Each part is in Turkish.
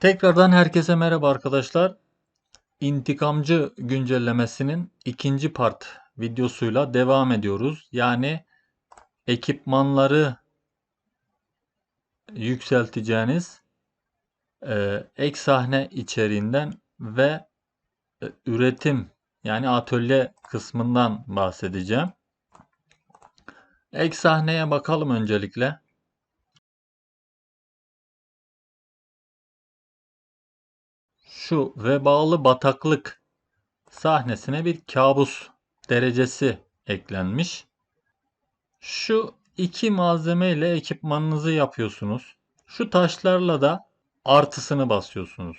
Tekrardan herkese merhaba arkadaşlar. İntikamcı güncellemesinin ikinci part videosuyla devam ediyoruz. Yani ekipmanları yükselteceğiniz e, ek sahne içeriğinden ve e, üretim yani atölye kısmından bahsedeceğim. Ek sahneye bakalım öncelikle. Şu vebalı bataklık sahnesine bir kabus derecesi eklenmiş. Şu iki malzeme ile ekipmanınızı yapıyorsunuz. Şu taşlarla da artısını basıyorsunuz.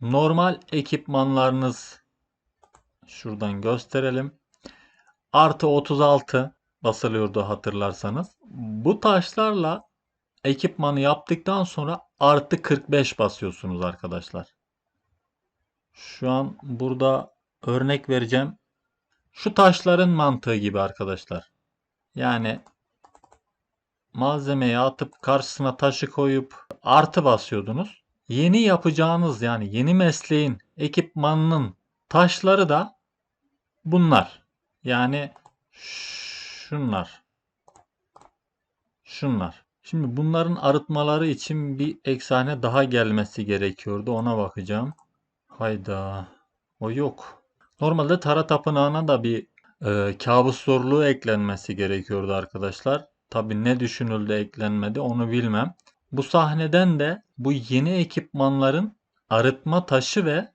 Normal ekipmanlarınız şuradan gösterelim. Artı 36 basılıyordu hatırlarsanız. Bu taşlarla ekipmanı yaptıktan sonra artı 45 basıyorsunuz arkadaşlar. Şu an burada örnek vereceğim. Şu taşların mantığı gibi arkadaşlar. Yani malzemeyi atıp karşısına taşı koyup artı basıyordunuz. Yeni yapacağınız yani yeni mesleğin ekipmanının taşları da bunlar. Yani şunlar. Şunlar. Şimdi bunların arıtmaları için bir eksane daha gelmesi gerekiyordu. Ona bakacağım. Hayda. O yok. Normalde Tara Tapınağı'na da bir e, kabus zorluğu eklenmesi gerekiyordu arkadaşlar. Tabi ne düşünüldü eklenmedi onu bilmem. Bu sahneden de bu yeni ekipmanların arıtma taşı ve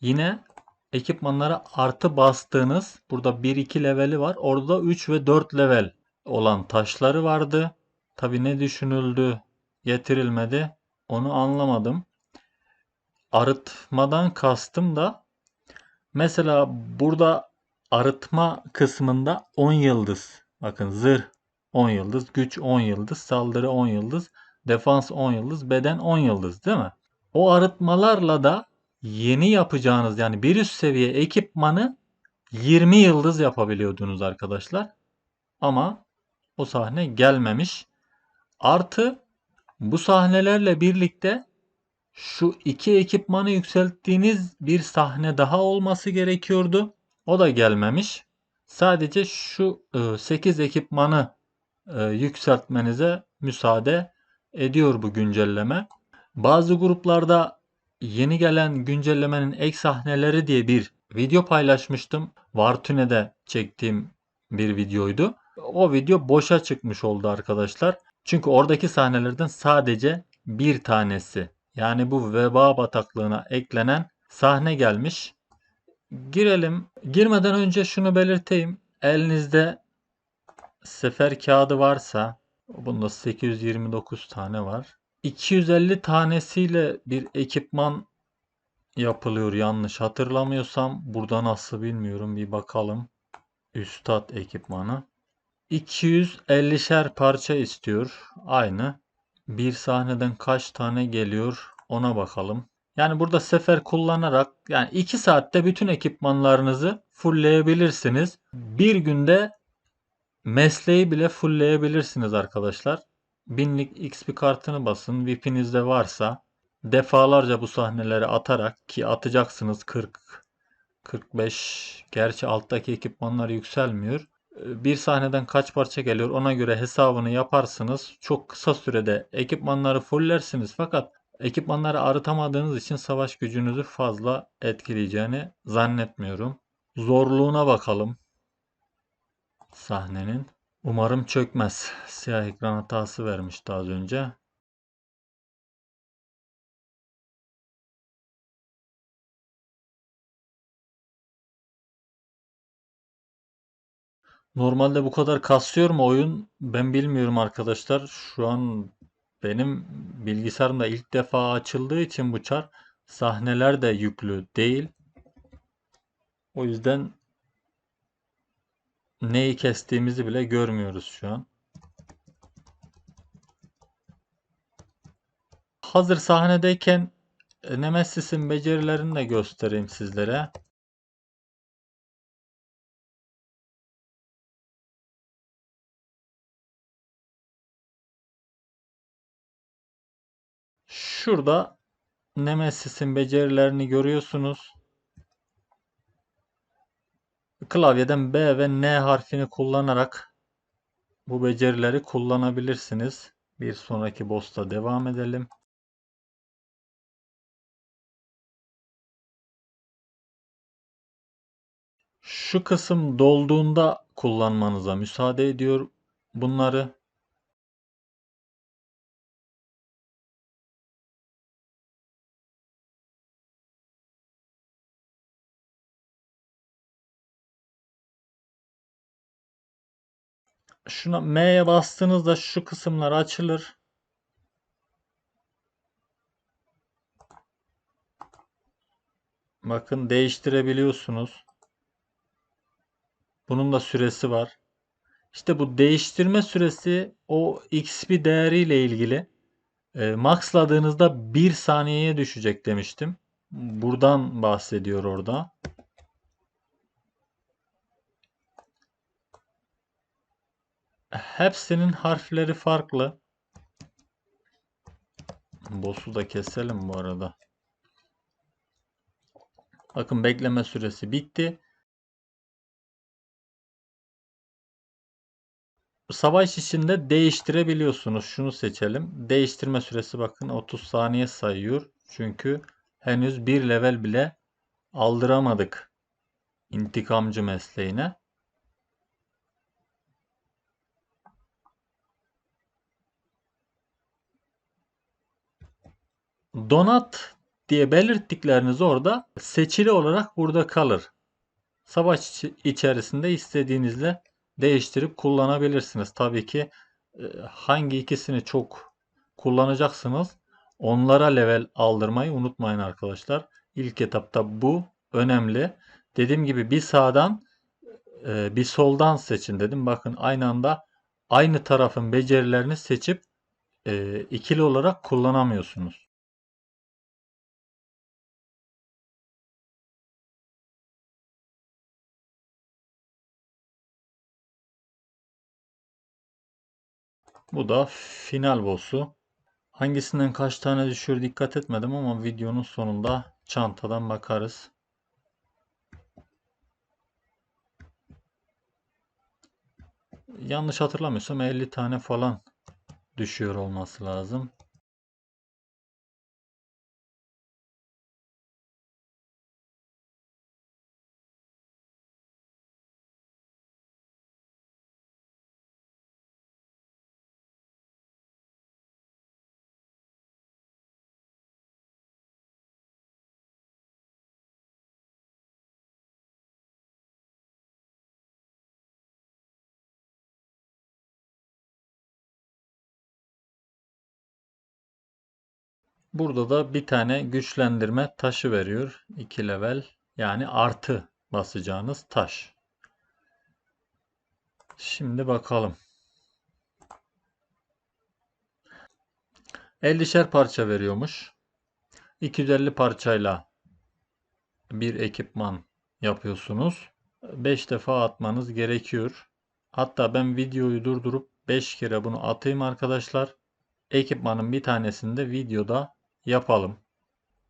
yine ekipmanlara artı bastığınız burada 1-2 leveli var. Orada 3 ve 4 level olan taşları vardı. Tabi ne düşünüldü getirilmedi onu anlamadım arıtmadan kastım da mesela burada arıtma kısmında 10 yıldız. Bakın zırh 10 yıldız, güç 10 yıldız, saldırı 10 yıldız, defans 10 yıldız, beden 10 yıldız değil mi? O arıtmalarla da yeni yapacağınız yani bir üst seviye ekipmanı 20 yıldız yapabiliyordunuz arkadaşlar. Ama o sahne gelmemiş. Artı bu sahnelerle birlikte şu iki ekipmanı yükselttiğiniz bir sahne daha olması gerekiyordu. O da gelmemiş. Sadece şu 8 e, ekipmanı e, yükseltmenize müsaade ediyor bu güncelleme. Bazı gruplarda yeni gelen güncellemenin ek sahneleri diye bir video paylaşmıştım. Vartune'de çektiğim bir videoydu. O video boşa çıkmış oldu arkadaşlar. Çünkü oradaki sahnelerden sadece bir tanesi yani bu veba bataklığına eklenen sahne gelmiş. Girelim. Girmeden önce şunu belirteyim. Elinizde sefer kağıdı varsa bunda 829 tane var. 250 tanesiyle bir ekipman yapılıyor yanlış hatırlamıyorsam. Burada nasıl bilmiyorum bir bakalım. Üstad ekipmanı. 250'şer parça istiyor. Aynı bir sahneden kaç tane geliyor ona bakalım. Yani burada sefer kullanarak yani 2 saatte bütün ekipmanlarınızı fullleyebilirsiniz. Bir günde mesleği bile fullleyebilirsiniz arkadaşlar. Binlik XP kartını basın. VIP'inizde varsa defalarca bu sahneleri atarak ki atacaksınız 40 45 gerçi alttaki ekipmanlar yükselmiyor bir sahneden kaç parça geliyor ona göre hesabını yaparsınız. Çok kısa sürede ekipmanları fulllersiniz fakat ekipmanları arıtamadığınız için savaş gücünüzü fazla etkileyeceğini zannetmiyorum. Zorluğuna bakalım sahnenin. Umarım çökmez. Siyah ekran hatası vermişti az önce. Normalde bu kadar kasıyor mu oyun? Ben bilmiyorum arkadaşlar. Şu an benim bilgisayarımda ilk defa açıldığı için bu çar sahneler de yüklü değil. O yüzden neyi kestiğimizi bile görmüyoruz şu an. Hazır sahnedeyken Nemesis'in becerilerini de göstereyim sizlere. Şurada Nemesis'in becerilerini görüyorsunuz. Klavyeden B ve N harfini kullanarak bu becerileri kullanabilirsiniz. Bir sonraki boss'ta devam edelim. Şu kısım dolduğunda kullanmanıza müsaade ediyor bunları. Şuna M'ye bastığınızda şu kısımlar açılır. Bakın değiştirebiliyorsunuz. Bunun da süresi var. İşte bu değiştirme süresi o XP değeriyle ilgili. E, maxladığınızda 1 saniyeye düşecek demiştim. Buradan bahsediyor orada. Hepsinin harfleri farklı. Boss'u da keselim bu arada. Bakın bekleme süresi bitti. Savaş içinde değiştirebiliyorsunuz. Şunu seçelim. Değiştirme süresi bakın 30 saniye sayıyor. Çünkü henüz bir level bile aldıramadık intikamcı mesleğine. Donat diye belirttikleriniz orada seçili olarak burada kalır. Savaş içerisinde istediğinizle değiştirip kullanabilirsiniz. Tabii ki e, hangi ikisini çok kullanacaksınız onlara level aldırmayı unutmayın arkadaşlar. İlk etapta bu önemli. Dediğim gibi bir sağdan e, bir soldan seçin dedim. Bakın aynı anda aynı tarafın becerilerini seçip e, ikili olarak kullanamıyorsunuz. Bu da final boss'u. Hangisinden kaç tane düşüyor dikkat etmedim ama videonun sonunda çantadan bakarız. Yanlış hatırlamıyorsam 50 tane falan düşüyor olması lazım. Burada da bir tane güçlendirme taşı veriyor. 2 level yani artı basacağınız taş. Şimdi bakalım. 50'şer parça veriyormuş. 250 parçayla bir ekipman yapıyorsunuz. 5 defa atmanız gerekiyor. Hatta ben videoyu durdurup 5 kere bunu atayım arkadaşlar. Ekipmanın bir tanesini de videoda yapalım.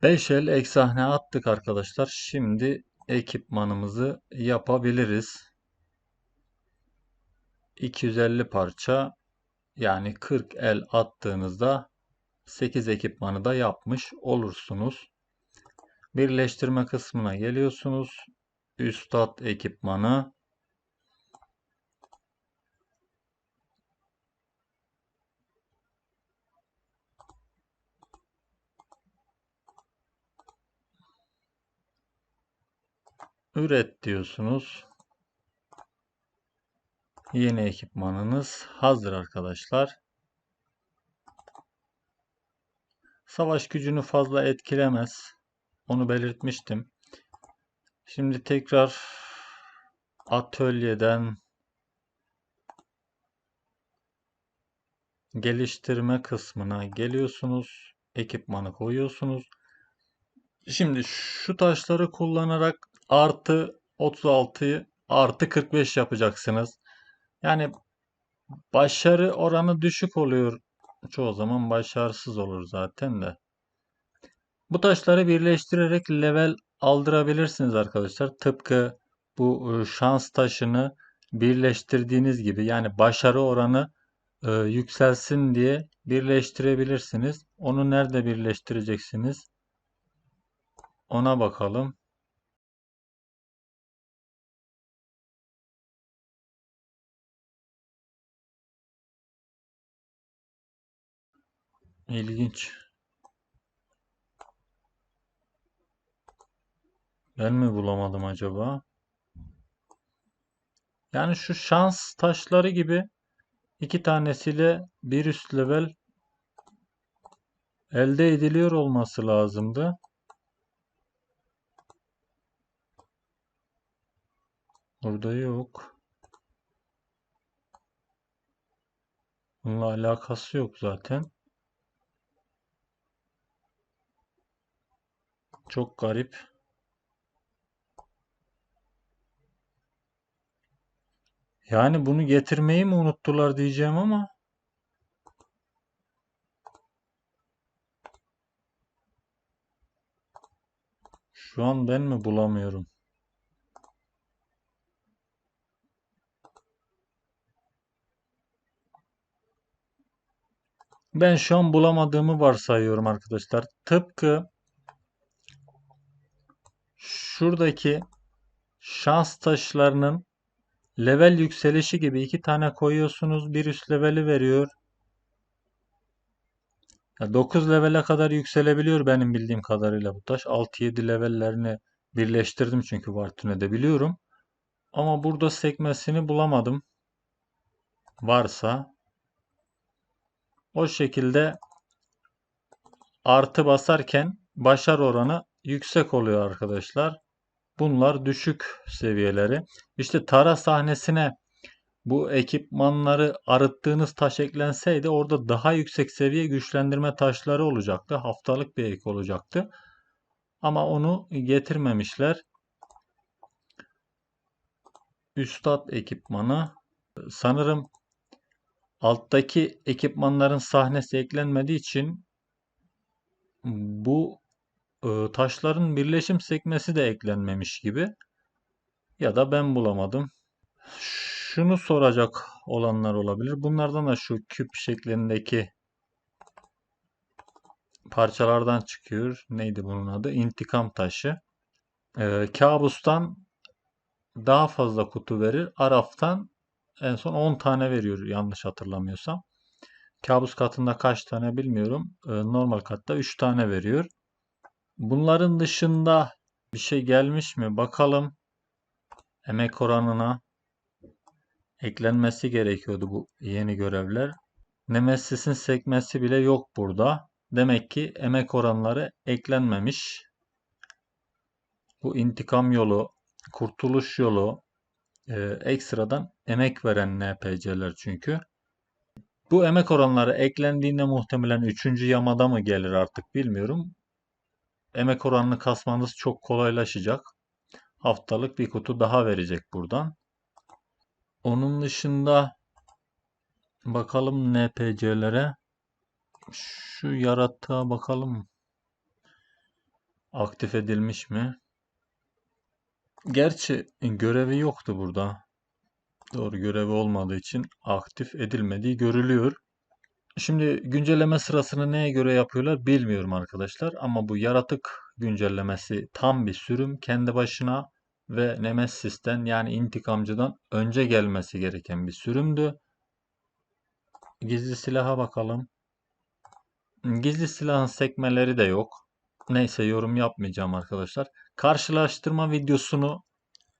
5 el ek sahne attık arkadaşlar. Şimdi ekipmanımızı yapabiliriz. 250 parça yani 40 el attığınızda 8 ekipmanı da yapmış olursunuz. Birleştirme kısmına geliyorsunuz. Üstad ekipmanı Üret diyorsunuz. Yeni ekipmanınız hazır arkadaşlar. Savaş gücünü fazla etkilemez. Onu belirtmiştim. Şimdi tekrar atölyeden geliştirme kısmına geliyorsunuz. Ekipmanı koyuyorsunuz. Şimdi şu taşları kullanarak artı 36'yı artı 45 yapacaksınız. Yani başarı oranı düşük oluyor. Çoğu zaman başarısız olur zaten de. Bu taşları birleştirerek level aldırabilirsiniz arkadaşlar. Tıpkı bu e, şans taşını birleştirdiğiniz gibi yani başarı oranı e, yükselsin diye birleştirebilirsiniz. Onu nerede birleştireceksiniz? Ona bakalım. İlginç. Ben mi bulamadım acaba? Yani şu şans taşları gibi iki tanesiyle bir üst level elde ediliyor olması lazımdı. Burada yok. Bununla alakası yok zaten. Çok garip. Yani bunu getirmeyi mi unuttular diyeceğim ama şu an ben mi bulamıyorum? Ben şu an bulamadığımı varsayıyorum arkadaşlar. Tıpkı şuradaki şans taşlarının level yükselişi gibi iki tane koyuyorsunuz. Bir üst leveli veriyor. 9 levele kadar yükselebiliyor benim bildiğim kadarıyla bu taş. 6-7 levellerini birleştirdim çünkü Vartune'de biliyorum. Ama burada sekmesini bulamadım. Varsa o şekilde artı basarken başarı oranı yüksek oluyor arkadaşlar. Bunlar düşük seviyeleri. İşte tara sahnesine bu ekipmanları arıttığınız taş eklenseydi orada daha yüksek seviye güçlendirme taşları olacaktı. Haftalık bir ek olacaktı. Ama onu getirmemişler. Üstad ekipmanı sanırım alttaki ekipmanların sahnesi eklenmediği için bu e, taşların birleşim sekmesi de eklenmemiş gibi. Ya da ben bulamadım. Şunu soracak olanlar olabilir. Bunlardan da şu küp şeklindeki parçalardan çıkıyor. Neydi bunun adı? İntikam taşı. Ee, kabustan daha fazla kutu verir. Araf'tan en son 10 tane veriyor yanlış hatırlamıyorsam. Kabus katında kaç tane bilmiyorum. Ee, normal katta 3 tane veriyor. Bunların dışında bir şey gelmiş mi? Bakalım. Emek oranına eklenmesi gerekiyordu bu yeni görevler. Nemesis'in sekmesi bile yok burada. Demek ki emek oranları eklenmemiş. Bu intikam yolu, kurtuluş yolu e, ekstradan emek veren NPC'ler çünkü. Bu emek oranları eklendiğinde muhtemelen 3. yamada mı gelir artık bilmiyorum. Emek oranını kasmanız çok kolaylaşacak. Haftalık bir kutu daha verecek buradan. Onun dışında bakalım NPC'lere. Şu yaratığa bakalım. Aktif edilmiş mi? Gerçi görevi yoktu burada. Doğru görevi olmadığı için aktif edilmediği görülüyor. Şimdi güncelleme sırasını neye göre yapıyorlar bilmiyorum arkadaşlar. Ama bu yaratık güncellemesi tam bir sürüm kendi başına ve Nemesis'ten yani intikamcıdan önce gelmesi gereken bir sürümdü. Gizli silaha bakalım. Gizli silahın sekmeleri de yok. Neyse yorum yapmayacağım arkadaşlar. Karşılaştırma videosunu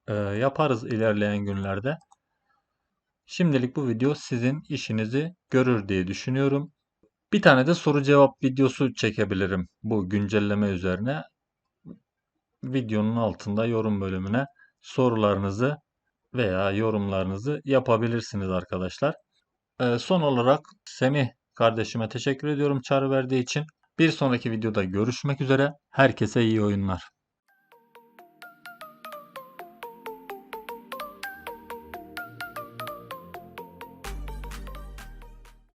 e, yaparız ilerleyen günlerde. Şimdilik bu video sizin işinizi görür diye düşünüyorum. Bir tane de soru cevap videosu çekebilirim bu güncelleme üzerine. Videonun altında yorum bölümüne sorularınızı veya yorumlarınızı yapabilirsiniz arkadaşlar. Ee, son olarak Semih kardeşime teşekkür ediyorum çağrı verdiği için. Bir sonraki videoda görüşmek üzere. Herkese iyi oyunlar.